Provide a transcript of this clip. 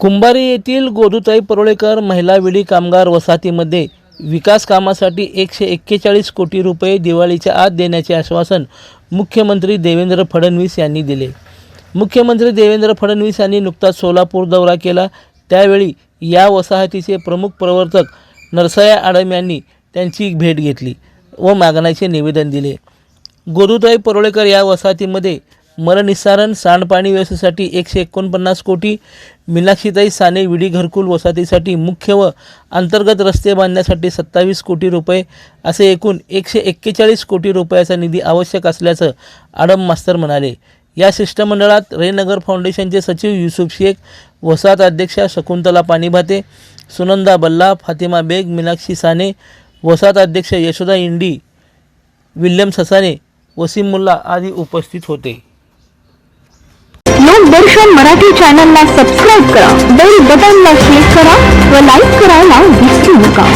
कुंभारी येथील गोदूताई परोळेकर महिला विडी कामगार वसाहतीमध्ये विकास कामासाठी एकशे एक्केचाळीस कोटी रुपये दिवाळीच्या आत देण्याचे आश्वासन मुख्यमंत्री देवेंद्र फडणवीस यांनी दिले. मुख्यमंत्री देवेंद्र फडणवीस यांनी नुकताच सोलापूर दौरा केला. त्यावेळी या वसाहतीचे प्रमुख प्रवर्तक नरसया आडम यांनी त्यांची भेट घेतली व मागण्याचे निवेदन दिले. गोदूताई परोळेकर या वसाहतीमध्ये मलनिस्सारण सांडपाणी व्यवस्थेसाठी एकशे एकोणपन्नास कोटी मीनाक्षीताई साने विडी घरकुल वसाहतीसाठी मुख्य व अंतर्गत रस्ते बांधण्यासाठी सत्तावीस कोटी रुपये असे एकूण एकशे एक्केचाळीस कोटी रुपयाचा निधी आवश्यक असल्याचं आडम मास्तर म्हणाले. या शिष्टमंडळात रेनगर फाउंडेशनचे सचिव युसुफ शेख वसाहत अध्यक्षा शकुंतला पाणीभाते सुनंदा बल्ला फातिमा बेग मीनाक्षी साने वसाहत अध्यक्ष यशोदा इंडी विल्यम ससाने वसीम मुल्ला आदी उपस्थित होते. लोकदर्शन मराठी चॅनलला सबस्क्राईब करा. बेल बटनला क्लिक करा व लाईक करायला विसरू नका.